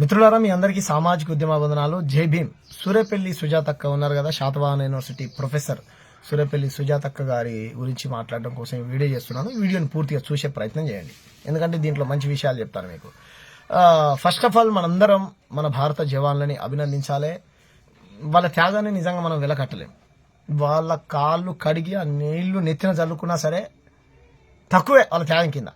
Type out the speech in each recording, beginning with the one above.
మిత్రులారా మీ అందరికీ సామాజిక ఉద్యమ వందనాలు. జై భీమ్. సూర్యపల్లి సుజాతక్క ఉన్నారు కదా శాతవాహన యూనివర్సిటీ ప్రొఫెసర్ సూర్యపల్లి సుజాతక్క గారి గురించి మాట్లాడడం కోసం వీడియో చేస్తున్నాను. వీడియోని పూర్తిగా చూసే ప్రయత్నం చేయండి. ఎందుకంటే దీంట్లో మంచి విషయాలు చెప్తాను మీకు. ఫస్ట్ ఆఫ్ ఆల్ మనందరం మన భారత జవాన్లని అభినందించాలి. వాళ్ళ త్యాగాన్ని నిజంగా మనం వెలకట్టలేం. వాళ్ళ కాళ్ళు కడిగి ఆ నీళ్ళు నెత్తిన చల్లుకున్నా సరే తక్కువే వాళ్ళ త్యాగం కింద.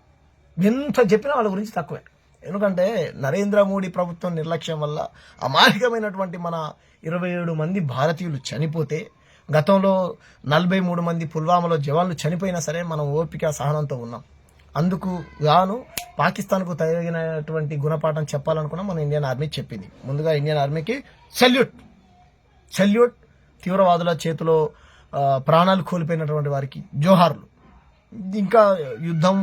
ఎంత చెప్పినా వాళ్ళ గురించి తక్కువే. ఎందుకంటే నరేంద్ర మోడీ ప్రభుత్వం నిర్లక్ష్యం వల్ల అమాయకమైనటువంటి మన ఇరవై ఏడు మంది భారతీయులు చనిపోతే గతంలో నలభై మూడు మంది పుల్వామాలో జవాన్లు చనిపోయినా సరే మనం ఓపిక సహనంతో ఉన్నాం. అందుకు గాను పాకిస్తాన్కు తగినటువంటి గుణపాఠం చెప్పాలనుకున్నా మన ఇండియన్ ఆర్మీ చెప్పింది. ముందుగా ఇండియన్ ఆర్మీకి సెల్యూట్! సెల్యూట్! తీవ్రవాదుల చేతిలో ప్రాణాలు కోల్పోయినటువంటి వారికి జోహార్లు. ఇంకా యుద్ధం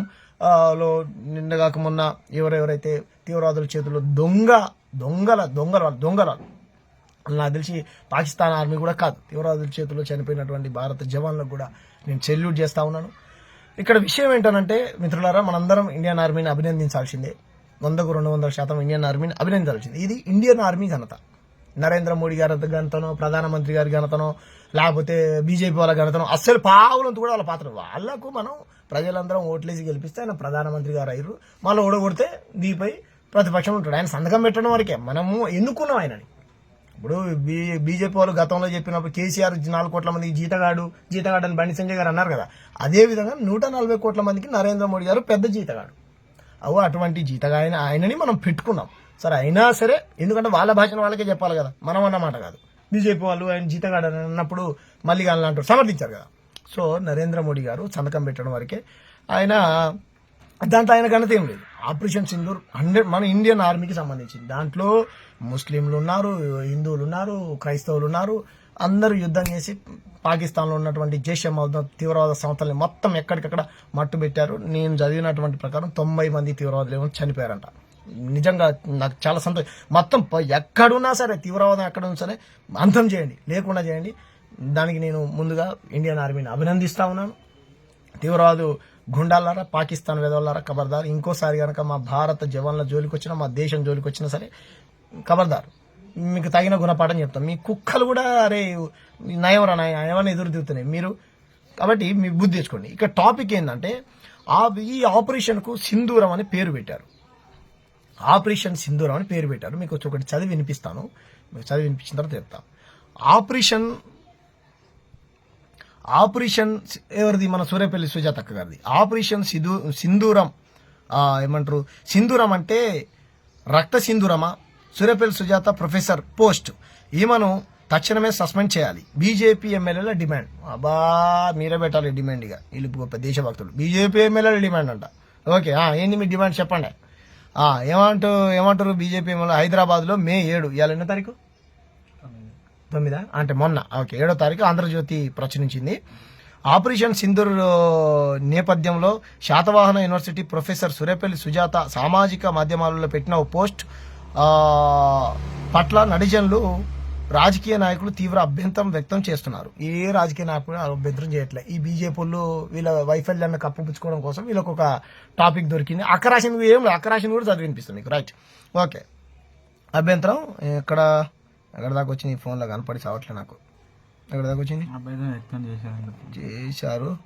లో నిన్నగాక మొన్న ఎవరెవరైతే తీవ్రవాదుల చేతిలో దొంగ దొంగల దొంగల దొంగల నాకు తెలిసి పాకిస్తాన్ ఆర్మీ కూడా కాదు. తీవ్రవాదుల చేతిలో చనిపోయినటువంటి భారత జవాన్లకు కూడా నేను సెల్యూట్ చేస్తా ఉన్నాను. ఇక్కడ విషయం ఏంటనంటే మిత్రులారా మనందరం ఇండియన్ ఆర్మీని అభినందించాల్సిందే. వందకు రెండు వందల శాతం ఇండియన్ ఆర్మీని అభినందించాల్సిందే. ఇది ఇండియన్ ఆర్మీ ఘనత. నరేంద్ర మోడీ గారి ఘనతనో ప్రధానమంత్రి గారి ఘనతనో లేకపోతే బీజేపీ వాళ్ళ ఘనతనో అస్సలు పావులంతా కూడా వాళ్ళ పాత్ర వాళ్ళకు మనం ప్రజలందరం ఓట్లేసి గెలిపిస్తే ఆయన ప్రధానమంత్రి గారు అయ్యారు. మళ్ళీ ఓడగొడితే దీపై ప్రతిపక్షం ఉంటాడు. ఆయన సంతకం పెట్టడం వరకే. మనము ఎన్నుకున్నాం ఆయనని. ఇప్పుడు బీ బీజేపీ వాళ్ళు గతంలో చెప్పినప్పుడు కేసీఆర్ నాలుగు కోట్ల మందికి జీతగాడు జీతగాడు అని బండి సంజయ్ గారు అన్నారు కదా. అదే విధంగా నూట నలభై కోట్ల మందికి నరేంద్ర మోడీ గారు పెద్ద జీతగాడు. అవు అటువంటి జీతగాయన ఆయనని మనం పెట్టుకున్నాం. సరే అయినా సరే ఎందుకంటే వాళ్ళ భాషను వాళ్ళకే చెప్పాలి కదా. మనం అన్నమాట కాదు. బీజేపీ వాళ్ళు ఆయన జీతగాడు అని అన్నప్పుడు మళ్ళీ వాళ్ళు అంటారు సమర్థించారు కదా. సో నరేంద్ర మోడీ గారు సంతకం పెట్టడం వరకే ఆయన దాంట్లో ఆయన ఘనత ఏం లేదు. ఆపరేషన్ సింధూర్ హండ్రెడ్ మన ఇండియన్ ఆర్మీకి సంబంధించింది. దాంట్లో ముస్లింలు ఉన్నారు హిందువులు ఉన్నారు క్రైస్తవులు ఉన్నారు అందరూ యుద్ధం చేసి పాకిస్తాన్లో ఉన్నటువంటి జైష్ తీవ్రవాద సంస్థల్ని మొత్తం ఎక్కడికక్కడ మట్టు పెట్టారు నేను చదివినటువంటి ప్రకారం తొంభై మంది తీవ్రవాదులు ఏమో చనిపోయారంట. నిజంగా నాకు చాలా సంతోషం. మొత్తం ఎక్కడున్నా సరే తీవ్రవాదం ఎక్కడ ఉన్నా సరే అంతం చేయండి. లేకుండా చేయండి. దానికి నేను ముందుగా ఇండియన్ ఆర్మీని అభినందిస్తా ఉన్నాను. తీవ్రవాదు గుండాలారా పాకిస్తాన్ వెదవలారా ఖబర్దార్ ఇంకోసారి కనుక మా భారత జవాన్ల జోలికి వచ్చినా మా దేశం జోలికి వచ్చినా సరే ఖబర్దార్ మీకు తగిన గుణపాఠం చెప్తాం. మీ కుక్కలు కూడా అరే నయవరా నయమని ఎదురు తిరుగుతున్నాయి. మీరు కాబట్టి మీ బుద్ధి తెచ్చుకోండి. ఇక టాపిక్ ఏంటంటే ఆ ఈ ఆపరేషన్కు సింధూరం అని పేరు పెట్టారు. ఆపరేషన్ సింధూరం అని పేరు పెట్టారు. మీకు ఒకటి చదివి వినిపిస్తాను. మీకు చదివి వినిపించిన తర్వాత చెప్తాను ఆపరేషన్ ఆపరేషన్ ఎవరిది? మన సూర్యపల్లి సుజాతక్క గారిది. ఆపరేషన్ సిధు సింధూరం ఏమంటారు? సింధూరం అంటే రక్త సింధూరమా? Suryapalli Sujatha professor post. ఈమెను తక్షణమే సస్పెండ్ చేయాలి. బీజేపీ ఎమ్మెల్యేల డిమాండ్. అబ్బా మీరే పెట్టాలి డిమాండ్ ఇక. వీళ్ళు గొప్ప దేశభక్తులు. బీజేపీ ఎమ్మెల్యేల డిమాండ్ అంట. ఓకే ఏంటి ఏంది మీ డిమాండ్ చెప్పండి. ఏమంటూ ఏమంటారు బీజేపీ ఎమ్మెల్యే హైదరాబాద్లో మే ఏడు. ఇవాళ ఎన్నో తారీఖు? తొమ్మిదా? అంటే మొన్న. ఓకే ఏడో తారీఖు ఆంధ్రజ్యోతి ప్రచురించింది. ఆపరేషన్ సింధూర్ నేపథ్యంలో శాతవాహన యూనివర్సిటీ ప్రొఫెసర్ సురేపల్లి సుజాత సామాజిక మాధ్యమాలలో పెట్టిన ఓ పోస్ట్ పట్ల నడిజన్లు రాజకీయ నాయకులు తీవ్ర అభ్యంతరం వ్యక్తం చేస్తున్నారు. ఏ రాజకీయ నాయకులు అభ్యంతరం చేయట్లే. ఈ బీజేపీలు వీళ్ళ వైఫల్యాన్ని కప్పుపుచ్చుకోవడం కోసం వీళ్ళకి ఒక టాపిక్ దొరికింది. అక్కరాసిన ఏం లేదు అక్కరాసిన కూడా చదివినిపిస్తుంది మీకు. రైట్. ఓకే. అభ్యంతరం ఎక్కడ? ఎక్కడ దాకా వచ్చింది? ఈ ఫోన్లో కనపడి చావట్లే నాకు. ఎక్కడ దాకా వచ్చింది? చేశారు.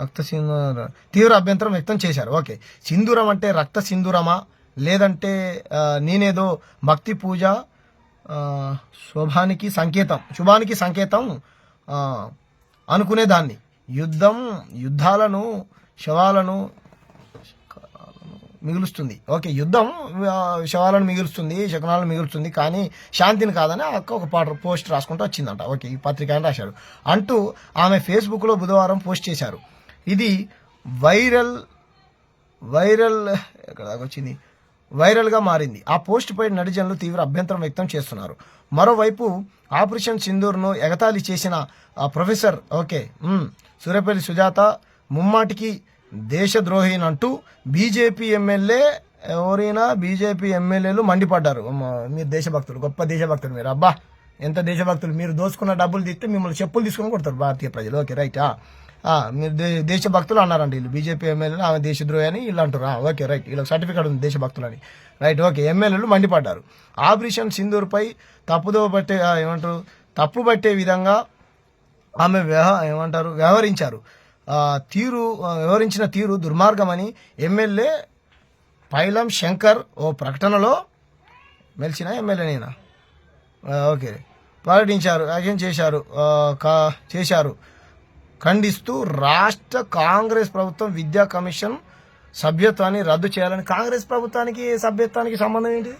రక్త సింధూర తీవ్ర అభ్యంతరం వ్యక్తం చేశారు. ఓకే. సింధూరం అంటే రక్త సింధూరమా? లేదంటే నేనేదో భక్తి పూజ శుభానికి సంకేతం శుభానికి సంకేతం అనుకునేదాన్ని. యుద్ధం యుద్ధాలను శవాలను మిగులుస్తుంది. ఓకే యుద్ధం శవాలను మిగులుస్తుంది శకునాలను మిగులుస్తుంది కానీ శాంతిని కాదని ఆ అక్క ఒక పాట పోస్ట్ రాసుకుంటూ వచ్చిందంట. ఓకే ఈ పత్రిక అని రాశాడు. అంటూ ఆమె ఫేస్బుక్లో బుధవారం పోస్ట్ చేశారు. ఇది వైరల్ వైరల్ ఎక్కడ దాకా వచ్చింది? వైరల్గా మారింది. ఆ పోస్టుపై నడిజనులు తీవ్ర అభ్యంతరం వ్యక్తం చేస్తున్నారు. మరోవైపు ఆపరేషన్ సింధూర్ను ఎగతాళి చేసిన ఆ ప్రొఫెసర్ ఓకే సూర్యపల్లి సుజాత ముమ్మాటికి దేశద్రోహినంటూ బీజేపీ ఎమ్మెల్యే ఎవరైనా బీజేపీ ఎమ్మెల్యేలు మండిపడ్డారు. మీరు దేశభక్తులు గొప్ప దేశభక్తులు మీరు. అబ్బా ఎంత దేశభక్తులు మీరు దోచుకున్న డబ్బులు తీస్తే మిమ్మల్ని చెప్పులు తీసుకొని కొడతారు భారతీయ ప్రజలు. Okay right? మీరు దే- దేశభక్తులు అన్నారండి వీళ్ళు. బీజేపీ ఎమ్మెల్యేలు ఆమె దేశద్రోహి అని వీళ్ళు అంటారు ఓకే రైట్. వీళ్ళకి సర్టిఫికేట్ ఉంది దేశభక్తులు అని రైట్ ఓకే. ఎమ్మెల్యేలు మండిపడ్డారు. ఆపరేషన్ సింధూర్పై తప్పుదో పట్టే ఏమంటారు? తప్పు పట్టే విధంగా ఆమె వ్యవ ఏమంటారు? వ్యవహరించారు. తీరు వ్యవహరించిన తీరు దుర్మార్గమని ఎమ్మెల్యే పైలం శంకర్ ఓ ప్రకటనలో మెలిచిన ఎమ్మెల్యేనేనా ఓకే. ప్రకటించారు యాక్షన్ చేశారు కా చేశారు. ఖండిస్తూ రాష్ట్ర కాంగ్రెస్ ప్రభుత్వం విద్యా కమిషన్ సభ్యత్వాన్ని రద్దు చేయాలని కాంగ్రెస్ ప్రభుత్వానికి సభ్యత్వానికి సంబంధం ఏంటి?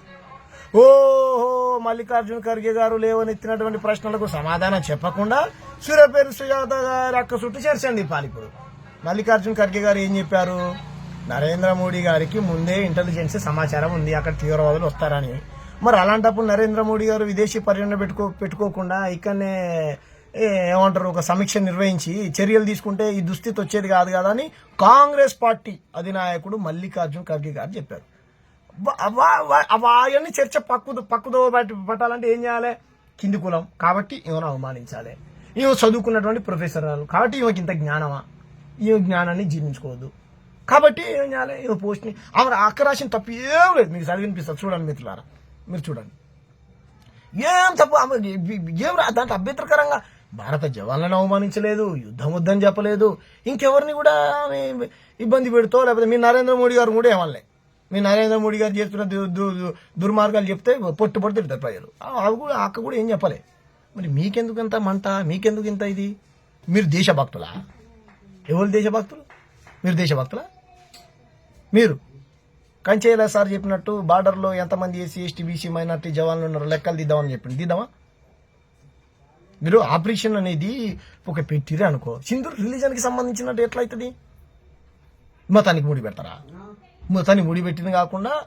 ఓహో మల్లికార్జున ఖర్గే గారు లేవనెత్తినటువంటి ప్రశ్నలకు సమాధానం చెప్పకుండా సూర్యపేరు సుజాత గారు అక్క చుట్టూ చేర్చండి పాలిపుడు మల్లికార్జున ఖర్గే గారు ఏం చెప్పారు? నరేంద్ర మోడీ గారికి ముందే ఇంటెలిజెన్స్ సమాచారం ఉంది అక్కడ తీవ్రవాదులు వస్తారని. మరి అలాంటప్పుడు నరేంద్ర మోడీ గారు విదేశీ పర్యటన పెట్టుకో పెట్టుకోకుండా ఇక్కడనే ఏమంటారు ఒక సమీక్ష నిర్వహించి చర్యలు తీసుకుంటే ఈ దుస్థితి వచ్చేది కాదు కదా అని కాంగ్రెస్ పార్టీ అధినాయకుడు మల్లికార్జున్ ఖర్గే గారు చెప్పారు. అవన్నీ చర్చ పక్కు పక్కుదో పట్టాలంటే ఏం చేయాలి? కింది కులం. కాబట్టి ఈమెను అవమానించాలి. ఈమె చదువుకున్నటువంటి ప్రొఫెసర్ కాబట్టి ఈమెకి ఇంత జ్ఞానమా? ఈమె జ్ఞానాన్ని జీర్ణించుకోవద్దు. కాబట్టి ఏం చేయాలి? ఈమె పోస్ట్ని ఆమె అక్క తప్పు ఏం లేదు. మీకు చదివినిపిస్తుంది చూడండి మిత్రులారా. మీరు చూడండి. ఏం తప్పు? ఆమె ఏం దాంట్లో అభ్యంతరకరంగా భారత జవాన్లను అవమానించలేదు యుద్ధం వద్దని చెప్పలేదు. ఇంకెవరిని కూడా ఇబ్బంది పెడుతో లేకపోతే మీ నరేంద్ర మోడీ గారు కూడా ఏమనలే. మీ నరేంద్ర మోడీ గారు చేస్తున్న దు- దుర్మార్గాలు చెప్తే పొట్టు పొట్టు తిడతారు ప్రజలు. అవి కూడా అక్క కూడా ఏం చెప్పలే. మరి మీకెందుకు ఇంత మంట? మీకెందుకు ఇంత ఇది? మీరు దేశభక్తులా? ఎవరు దేశభక్తులు? మీరు దేశభక్తులా? మీరు. కంచేలా సార్ చెప్పినట్టు బార్డర్లో ఎంతమంది ఏసీ ఎస్టీ బీసీ మైనార్టీ జవాన్లు ఉన్నారో లెక్కలు దిద్దామని చెప్పింది దిద్దామా? మీరు ఆపరేషన్ అనేది ఒక పెట్టిరే అనుకో. సింధూర్ రిలీజన్కి సంబంధించినట్టు ఎట్లయితుంది? మతానికి ముడి పెడతారా? మతానికి ముడి పెట్టింది కాకుండా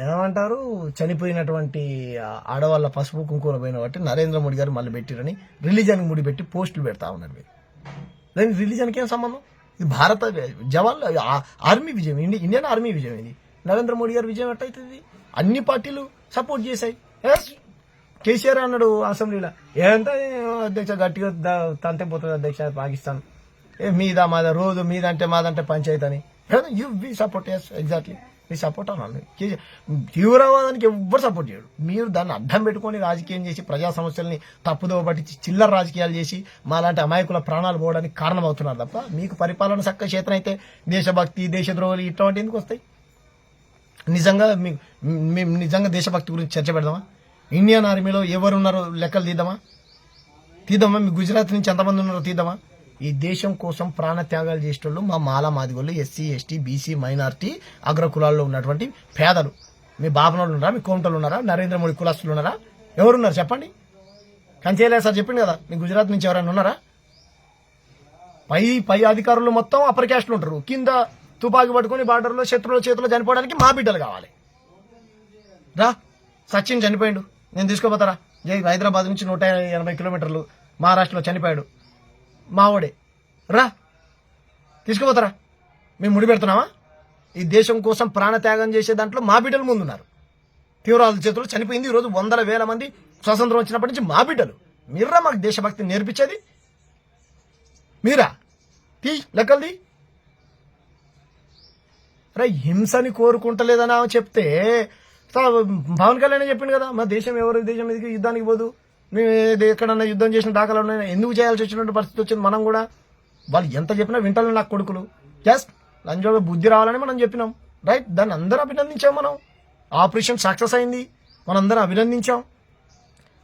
ఏమంటారు? చనిపోయినటువంటి ఆడవాళ్ళ పసుపు కుంకుమ పోయిన బట్టి నరేంద్ర మోడీ గారు మళ్ళీ పెట్టిరని రిలీజన్కి ముడి పెట్టి పోస్టులు పెడతా ఉన్నారు మీరు. దానికి రిలీజన్కి ఏం సంబంధం? ఇది భారత జవాన్ ఆ- ఆర్మీ విజయం ఇండి ఇండియన్ ఆర్మీ విజయం ఇది. నరేంద్ర మోడీ గారి విజయం ఎట్టయితుంది అన్ని పార్టీలు సపోర్ట్ చేశాయి. కేసీఆర్ అన్నాడు అసెంబ్లీలో ఎంత అధ్యక్ష గట్టిగా తంతే పోతుంది అధ్యక్ష పాకిస్తాన్. ఏ మీద మాద రోజు మీదంటే మాదంటే పంచాయతీ అని. You we support yes exactly me support అన్నాను తీవ్రవాదానికి ఎవ్వరు సపోర్ట్ చేయడు. మీరు దాన్ని అడ్డం పెట్టుకొని రాజకీయం చేసి ప్రజా సమస్యల్ని తప్పుదోవ పట్టించి చిల్లర రాజకీయాలు చేసి మాలాంటి అమాయకుల ప్రాణాలు పోవడానికి కారణమవుతున్నారు తప్ప మీకు పరిపాలన చక్క చేతనైతే దేశభక్తి దేశద్రోహులు ఇట్లాంటి ఎందుకు వస్తాయి? నిజంగా మీ- మేము నిజంగా దేశభక్తి గురించి చర్చ పెడదామా? ఇండియన్ ఆర్మీలో ఎవరు ఉన్నారో లెక్కలు తీద్దామా? తీద్దామా? మీ గుజరాత్ నుంచి ఎంతమంది ఉన్నారో తీద్దామా? ఈ దేశం కోసం ప్రాణ త్యాగాలు చేసేటోళ్ళు మా మాల మాదిగోళ్ళు ఎస్సీ ఎస్టీ బీసీ మైనార్టీ అగ్ర కులాల్లో ఉన్నటువంటి పేదలు. మీ బాబనోళ్ళు ఉన్నారా? మీ కోమటలు ఉన్నారా? నరేంద్ర మోడీ కులస్తులు ఉన్నారా? ఎవరున్నారు? చెప్పండి. కంచేలే సార్ చెప్పింది కదా మీ గుజరాత్ నుంచి ఎవరైనా ఉన్నారా? పై పై అధికారులు మొత్తం అప్పర్ క్యాస్ట్లు ఉంటారు. కింద తుపాకి పట్టుకొని బార్డర్లో శత్రువుల చేతిలో చనిపోవడానికి మా బిడ్డలు కావాలి. రా సచిన్ చనిపోయాడు. నేను తీసుకోపోతారా? జై హైదరాబాద్ నుంచి నూట ఎనభై కిలోమీటర్లు మహారాష్ట్రలో చనిపోయాడు. మావోడే. రా. తీసుకుపోతారా? మేము ముడి పెడుతున్నామా? ఈ దేశం కోసం ప్రాణత్యాగం చేసే దాంట్లో మా బిడ్డలు ముందున్నారు. తీవ్రవాదుల చేతులు చనిపోయింది ఈరోజు వందల వేల మంది స్వాతంత్రం వచ్చినప్పటి నుంచి మా బిడ్డలు. మీరా మాకు దేశభక్తి నేర్పించేది? మీరా? తీ లెక్కలది. రే హింసని కోరుకుంటలేదని చెప్తే పవన్ కళ్యాణ్ చెప్పిండు కదా మా దేశం ఎవరు దేశం మీదకి యుద్ధానికి పోదు? మేము ఎక్కడన్నా యుద్ధం చేసిన దాఖలు ఉన్నాయి? ఎందుకు చేయాల్సి వచ్చినటువంటి పరిస్థితి వచ్చింది మనం కూడా? వాళ్ళు ఎంత చెప్పినా వింటారు నాకు కొడుకులు. జస్ట్ లంజోగా బుద్ధి రావాలని మనం చెప్పినాం. రైట్ దాన్ని అందరూ అభినందించాం మనం. ఆపరేషన్ సక్సెస్ అయింది. మనందరం అభినందించాం.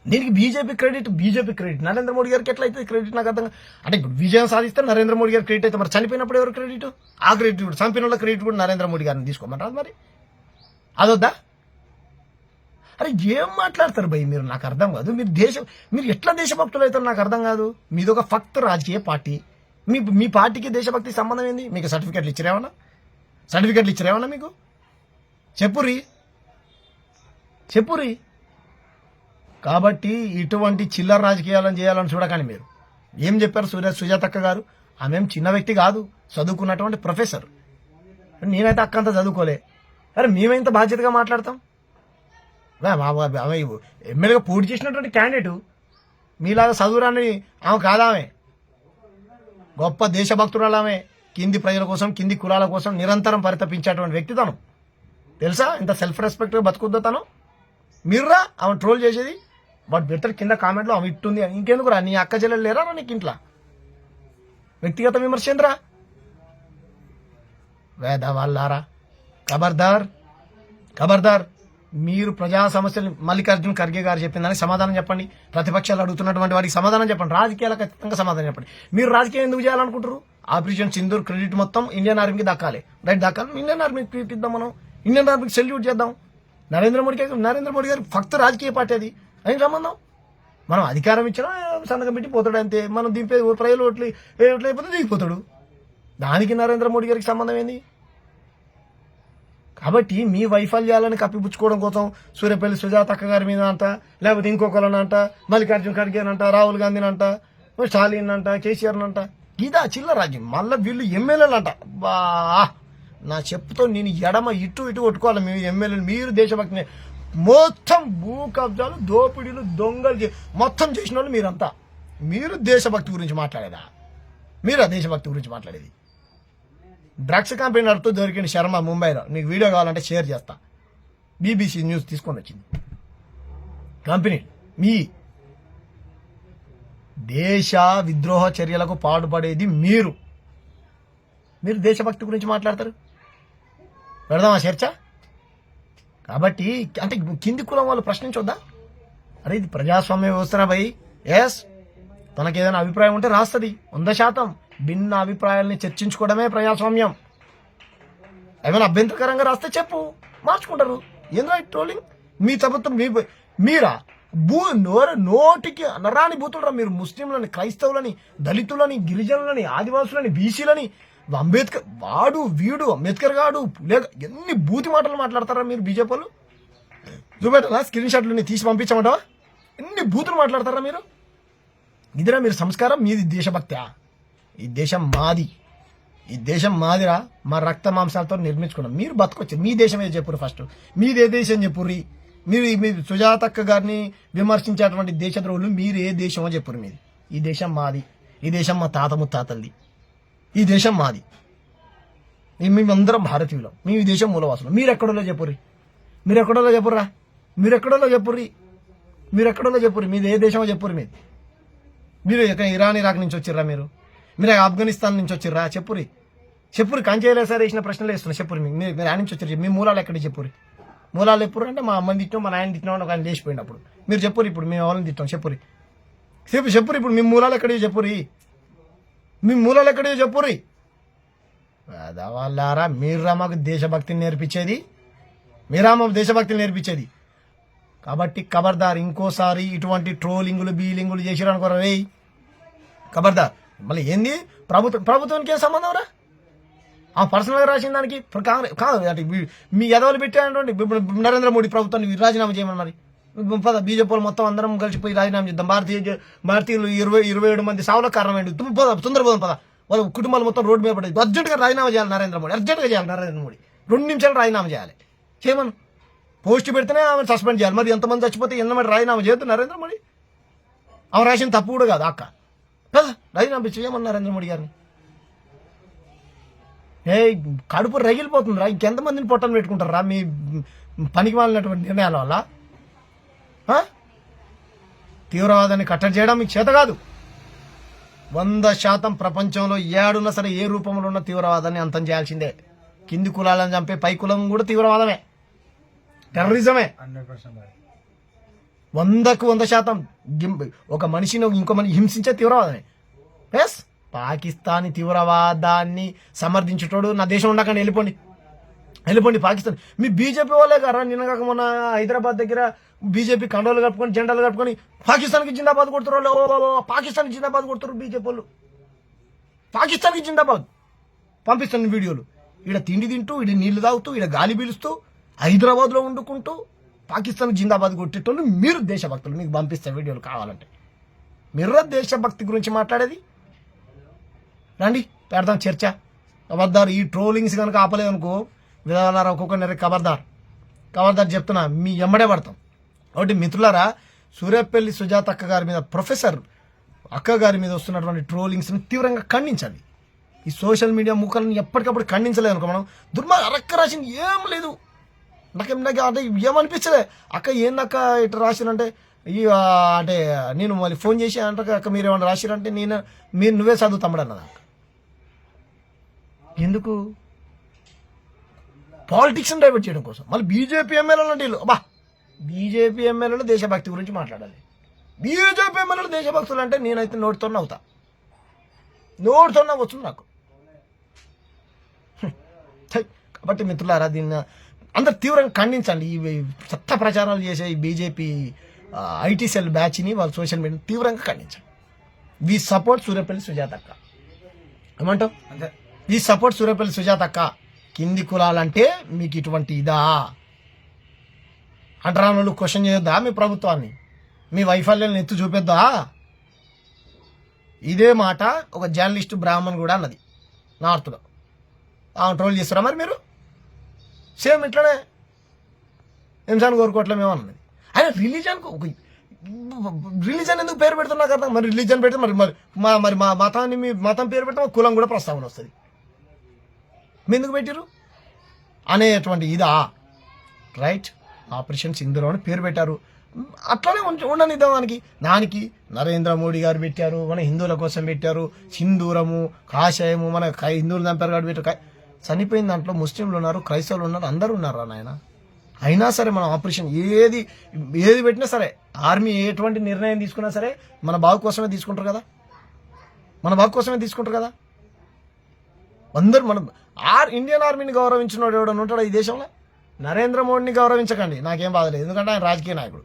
దీనికి BJP credit BJP credit Narendra Modi గారికి ఎట్లయితే క్రెడిట్ నాకు అర్థం అంటే విజయం సాధిస్తే నరేంద్ర మోడీ గారి క్రెడిట్ అయితే మరి చనిపోయినప్పుడు ఎవరు క్రెడిట్ ఆ క్రెడిట్ కూడా చంపిన వాళ్ళ క్రెడిట్ కూడా నరేంద్ర మోడీ గారిని తీసుకోమంటారు మరి. అదొద్దా? అరే ఏం మాట్లాడతారు భయ్? మీరు నాకు అర్థం కాదు. మీరు దేశం మీరు ఎట్లా దేశభక్తులు అవుతారు నాకు అర్థం కాదు. మీది ఒక ఫక్త్ రాజకీయ పార్టీ. మీ మీ పార్టీకి దేశభక్తి సంబంధం ఏంది? మీకు సర్టిఫికెట్లు ఇచ్చారేమన్నా సర్టిఫికెట్లు ఇచ్చారేమన్నా మీకు? చెప్పురి చెప్పురి కాబట్టి ఇటువంటి చిల్లర రాజకీయాలను చేయాలని చూడకండి మీరు. ఏం చెప్పారు సూర్య సుజాతక్క గారు? ఆమెం చిన్న వ్యక్తి కాదు. చదువుకున్నటువంటి ప్రొఫెసర్. నేనైతే అక్క అంతా చదువుకోలే. అరే మేమెంత బాధ్యతగా మాట్లాడతాం? ఆమె ఎమ్మెల్యేగా పోటీ చేసినటువంటి క్యాండిడేట్ మీలాగా చదువురాని ఆమె కాదా ఆమె? గొప్ప దేశభక్తురాలమే కింది ప్రజల కోసం కింది కులాల కోసం నిరంతరం పరితపించేటువంటి వ్యక్తి తను. తెలుసా? ఇంత సెల్ఫ్ రెస్పెక్ట్గా బతుకుద్దో తను? మీరురా ఆమె ట్రోల్ చేసేది. బట్ బెటర్ కింద కామెంట్లో ఆమె ఇట్టుంది. అని. ఇంకెందుకు రా? నీ అక్క చెల్లెలు లేరా రా నీకు ఇంట్లో? వ్యక్తిగత విమర్శేంద్రా వేద వాళ్ళారా ఖబర్దార్ ఖబర్దార్ మీరు ప్రజా సమస్యలు మల్లికార్జున ఖర్గే గారు చెప్పిన దానికి సమాధానం చెప్పండి. ప్రతిపక్షాలు అడుగుతున్నటువంటి వారికి సమాధానం చెప్పండి. రాజకీయాలకు ఖచ్చితంగా సమాధానం చెప్పండి. మీరు రాజకీయం ఎందుకు చేయాలనుకుంటారు ఆపరేషన్ సింధూర్ క్రెడిట్ మొత్తం ఇండియన్ ఆర్మీకి దక్కాలి. రైట్ దక్కాలి. ఇండియన్ ఆర్మీకి ట్రీట్ మనం. ఇండియన్ ఆర్మీకి సెల్యూట్ చేద్దాం. నరేంద్ర మోడీ గారికి నరేంద్ర మోడీ గారికి ఫక్త రాజకీయ పార్టీ అది. అని సంబంధం? మనం అధికారం ఇచ్చినా సంతకం పెట్టి పోతాడు అంతే. మనం దింపే ప్రజలు ఓట్లు ఏ ఓట్లు అయిపోతే దిగిపోతాడు. దానికి నరేంద్ర మోడీ గారికి సంబంధం ఏంది? కాబట్టి మీ వైఫల్యాలను కప్పిపుచ్చుకోవడం కోసం సూర్యపల్లి సుజాతక్క గారి మీద అంట లేకపోతే ఇంకొకరిని అంట మల్లికార్జున ఖర్గే అంట రాహుల్ గాంధీని అంట స్టాలిన్ అంట కేసీఆర్ అంట. ఇదా చిల్ల రాజ్యం మళ్ళీ వీళ్ళు ఎమ్మెల్యేలు అంట. బా నా చెప్పుతో నేను ఎడమ ఇటు ఇటు కొట్టుకోవాలి. మీ ఎమ్మెల్యేలు మీరు దేశభక్తిని. మొత్తం భూ కబ్జాలు దోపిడీలు దొంగలు మొత్తం చేసిన వాళ్ళు మీరంతా. మీరు దేశభక్తి గురించి మాట్లాడేదా? మీరా దేశభక్తి గురించి మాట్లాడేది? డ్రగ్స్ కంపెనీ నడుపుతూ దొరికిన శర్మ ముంబైలో. నీకు వీడియో కావాలంటే షేర్ చేస్తా. బీబీసీ న్యూస్ తీసుకొని వచ్చింది. కంపెనీ మీ దేశ విద్రోహ చర్యలకు పాటుపడేది మీరు. మీరు దేశభక్తి గురించి మాట్లాడతారు? పెడదామా చర్చ? కాబట్టి అంటే కింది కులం వాళ్ళు ప్రశ్నించొద్దా? అరే ఇది ప్రజాస్వామ్య వ్యవస్థ భయ్? ఎస్ తనకేదైనా అభిప్రాయం ఉంటే రాస్తుంది. వంద శాతం. భిన్న అభిప్రాయాల్ని చర్చించుకోవడమే ప్రజాస్వామ్యం. ఏమైనా అభ్యంతరకరంగా రాస్తే చెప్పు. మార్చుకుంటారు. ఏందో ట్రోలింగ్? మీ ప్రభుత్వం మీ మీరా? భూ నోరు నోటికి అనరాని బూతులరా మీరు ముస్లింలని క్రైస్తవులని దళితులని గిరిజనులని ఆదివాసులని బీసీలని? అంబేద్కర్ వాడు వీడు అంబేద్కర్ గాడు లేక ఎన్ని బూతి మాటలు మాట్లాడతారా మీరు బీజేపీ వాళ్ళు చూపెట్టరా స్క్రీన్ షాట్లు తీసి పంపించమంటావా? ఎన్ని బూతులు మాట్లాడతారా మీరు? ఇదిరా మీరు సంస్కారం మీది దేశభక్త్యా ఈ దేశం మాది. ఈ దేశం మాదిరా మా రక్త మాంసాలతో నిర్మించుకున్నాం. మీరు బతకొచ్చారు. మీ దేశం ఏది చెప్పురు ఫస్ట్ మీది ఏ దేశం చెప్పుర్రి? మీరు మీరు సుజాతక్క గారిని విమర్శించేటువంటి దేశద్రోహులు మీరు ఏ దేశమో చెప్పురు మీది. ఈ దేశం మాది. ఈ దేశం మా తాత ముత్తాతల్ది. ఈ దేశం మాది. మేమందరం భారతీయులం. మేము ఈ దేశం మూలవాసులు. మీరు ఎక్కడోలో చెప్పుర్రి? మీరు ఎక్కడోలో చెప్పుర్రా? మీరు ఎక్కడోలో చెప్పుర్రి? మీరు ఎక్కడోలో చెప్పుర్రి? మీది ఏ దేశమో చెప్పుర్రి మీది. మీరు ఎక్కడ ఇరాన్ ఇరాక్ నుంచి వచ్చిర్రా మీరు? మీరు ఆఫ్ఘనిస్తాన్ నుంచి వచ్చిర్రా? చెప్పురి. చెప్పురి కంచేలే సార్ వేసిన ప్రశ్నలు వేస్తున్నా చెప్పురి మీకు. మీరు మీరు ఆయన నుంచి వచ్చారు మీ మూలాలు ఎక్కడ చెప్పురి? మూలాలు ఎప్పుడు అంటే మా అమ్మని తిట్టాం మా నాయన తిట్టినాం అని ఒక ఆయన లేచిపోయింది అప్పుడు. మీరు చెప్పురు ఇప్పుడు మేము ఎవరిని తిట్టాం? చెప్పురి. చెప్పు చెప్పురు ఇప్పుడు మీ మూలాలు ఎక్కడికి చెప్పురి? మీ మూలాలు ఎక్కడికి చెప్పురి? వాళ్ళారా మీరా మాకు దేశభక్తిని నేర్పించేది. మీరా మాకు దేశభక్తిని నేర్పించేది. కాబట్టి ఖబర్దార్ ఇంకోసారి ఇటువంటి ట్రోలింగులు బీలింగులు చేసిరనుకోరా రే ఖబర్దార్ మళ్ళీ ఏంది? ప్రభుత్వం ప్రభుత్వానికి ఏం సంబంధం రా? ఆ పర్సనల్గా రాసిన దానికి ఇప్పుడు కాంగ్రెస్ కాదు అంటే మీ ఎదవలు పెట్టారంటే నరేంద్ర మోడీ ప్రభుత్వాన్ని రాజీనామా చేయమన్నారు. మరి పద మొత్తం అందరం కలిసిపోయి రాజీనామా చేద్దాం. భారతీయ భారతీయులు ఇరవై ఇరవై ఏడు మంది సావులకు కారణమైంది. తుమ్ము పద తొందరపోదాం పద. వాళ్ళ కుటుంబాలు మొత్తం రోడ్డు మీద పడేది అర్జెంటుగా రాజీనామా చేయాలి నరేంద్ర మోడీ. అర్జెంటుగా చేయాలి నరేంద్ర మోడీ. రెండు నిమిషాలు రాజీనామా చేయాలి. చేయమను. పోస్ట్ పెడితేనే ఆమె సస్పెండ్ చేయాలి. మరి ఎంతమంది చచ్చిపోతే ఎంతమంది రాజీనామా చేయొద్దు నరేంద్ర మోడీ? ఆమె రాసిన తప్పు కూడా కాదు అక్క. రాజీనామా చేయమని నరేంద్ర మోడీ గారిని? ఏ కడుపు రగిలిపోతుందిరా ఇంకెంతమందిని పొట్టను పెట్టుకుంటారా మీ పనికి మాలినటువంటి నిర్ణయాల వల్ల? తీవ్రవాదాన్ని కట్టడి చేయడం మీకు చేత కాదు. వంద శాతం ప్రపంచంలో ఏడున్నా సరే ఏ రూపంలో ఉన్న తీవ్రవాదాన్ని అంతం చేయాల్సిందే. కింది కులాలను చంపే పై కులం కూడా తీవ్రవాదమే. టెర్రరిజమే. వందకు వంద శాతం ఒక మనిషిని ఇంకో మనిషి హింసించే తీవ్రవాదమే. ఎస్ పాకిస్తానీ తీవ్రవాదాన్ని సమర్థించేటోడు నా దేశం ఉండకండి వెళ్ళిపోండి. వెళ్ళిపోండి పాకిస్తాన్. మీ బీజేపీ వాళ్ళే కదా నిన్న కాక మొన్న హైదరాబాద్ దగ్గర బీజేపీ కండోలు కప్పుకొని జెండాలు కప్పుకొని పాకిస్తాన్కి జిందాబాద్ కొడుతున్నారు వాళ్ళు. పాకిస్తాన్కి జిందాబాద్ కొడుతున్నారు బీజేపీ వాళ్ళు. పాకిస్తాన్కి జిందాబాద్. పంపిస్తాను వీడియోలు. ఈడ తిండి తింటూ ఈడ నీళ్ళు తాగుతూ ఈడ గాలి పీలుస్తూ హైదరాబాద్లో వండుకుంటూ పాకిస్తాన్ జిందాబాద్ కొట్టేటోళ్ళు మీరు దేశభక్తులు మీకు పంపిస్తే వీడియోలు కావాలంటే. మీరు దేశభక్తి గురించి మాట్లాడేది? రండి పెడదాం చర్చ. ఖబర్దార్ ఈ ట్రోలింగ్స్ కనుక ఆపలేదనుకో విధానారా ఒక్కొక్కరి ఖబర్దార్. ఖబర్దార్ చెప్తున్నా మీ ఎమ్మడే పడతాం. కాబట్టి మిత్రులారా సూర్యపల్లి సుజాతక్క గారి మీద ప్రొఫెసర్ అక్క గారి మీద వస్తున్నటువంటి ట్రోలింగ్స్ని తీవ్రంగా ఖండించాలి. ఈ సోషల్ మీడియా ముఖాలను ఎప్పటికప్పుడు ఖండించలేదు అనుకో మనం దుర్మార్గ అరక్క రాసింది ఏం లేదు. నాకు నాకు అంటే ఏమనిపించలే. అక్క ఏందక్క ఇట్లా రాసిరంటే ఈ అంటే నేను మళ్ళీ ఫోన్ చేసి అంటే అక్క మీరు ఏమన్నా రాసిరంటే నేను మీరు నువ్వే చదువు తమ్ముడు అన్నది అక్క. ఎందుకు? పాలిటిక్స్ని డైవర్ట్ చేయడం కోసం. మళ్ళీ బీజేపీ ఎమ్మెల్యేలు అంటే అబ్బా బీజేపీ ఎమ్మెల్యేలు దేశభక్తి గురించి మాట్లాడాలి. బీజేపీ ఎమ్మెల్యేలు దేశభక్తులు అంటే నేనైతే నోటితో నవ్వుతా. నోటితో నవ్వచ్చు నాకు. కాబట్టి మిత్రులారా దీన్ని అందరు తీవ్రంగా ఖండించండి ఈ చెత్త ప్రచారాలు చేసే ఈ బీజేపీ ఐటీ సెల్ బ్యాచ్ని వాళ్ళ సోషల్ మీడియా తీవ్రంగా ఖండించండి వి సపోర్ట్ సూర్యపల్లి సుజాతక్క ఏమంటావు? ఈ సపోర్ట్ సూర్యపల్లి సుజాతక్క కింది కులాలంటే మీకు ఇటువంటి ఇదా? అంటరానులు క్వశ్చన్ చేయొద్దా మీ ప్రభుత్వాన్ని? మీ వైఫల్యాలను ఎత్తు చూపెద్దా? ఇదే మాట ఒక జర్నలిస్ట్ బ్రాహ్మణ్ కూడా అన్నది. నార్త్లో. ట్రోల్ చేస్తారా మరి మీరు? సేమ్ ఇట్లనే కోరుకోవట్లే మేము అన్నది. ఆయన రిలీజన్కు ఒక రిలీజన్ ఎందుకు పేరు పెడుతున్నా కదా? మరి రిలీజన్ పెడితే మరి మరి మా మరి మా మతాన్ని మీ మతం పేరు పెట్టిన కులం కూడా ప్రస్తావన వస్తుంది. మీ ఎందుకు పెట్టారు అనేటువంటి ఇదా. రైట్? ఆపరేషన్ సింధూరం అని పేరు పెట్టారు. అట్లనే ఉంచ ఉండనిద్దాం దానికి దానికి నరేంద్ర మోడీ గారు పెట్టారు మన హిందువుల కోసం పెట్టారు. సింధూరము కాషాయము మన హిందువులు చంపారు కాబట్టి పెట్టారు. చనిపోయిన దాంట్లో ముస్లింలు ఉన్నారు క్రైస్తవులు ఉన్నారు అందరూ ఉన్నారు నాయన? అయినా సరే మనం ఆపరేషన్ ఏది ఏది పెట్టినా సరే ఆర్మీ ఎటువంటి నిర్ణయం తీసుకున్నా సరే మన బాగు కోసమే తీసుకుంటారు కదా? మన బాగు కోసమే తీసుకుంటారు కదా? అందరూ మనం ఆర్ ఇండియన్ ఆర్మీని గౌరవించిన వాడు ఎవడన్నా ఉంటాడు ఈ దేశంలో? నరేంద్ర మోడీని గౌరవించకండి నాకేం బాధలేదు ఎందుకంటే ఆయన రాజకీయ నాయకుడు.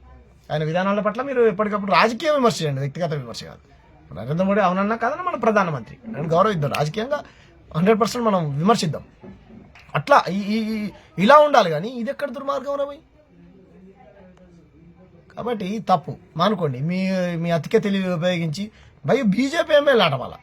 ఆయన విధానాల పట్ల మీరు ఎప్పటికప్పుడు రాజకీయ విమర్శ చేయండి వ్యక్తిగత విమర్శ కాదు. నరేంద్ర మోడీ అవునన్నా కాదన్నా మన ప్రధానమంత్రి. నేను గౌరవిద్దాం. రాజకీయంగా హండ్రెడ్ పర్సెంట్ మనం విమర్శిద్దాం. అట్లా ఈ- ఇలా ఉండాలి కానీ ఇది ఎక్కడ దుర్మార్గం రవి కాబట్టి తప్పు. మానుకోండి మీ మీ అతికే తెలివి ఉపయోగించి భయ బీజేపీ ఎమ్మెల్యే ఆట వాళ్ళ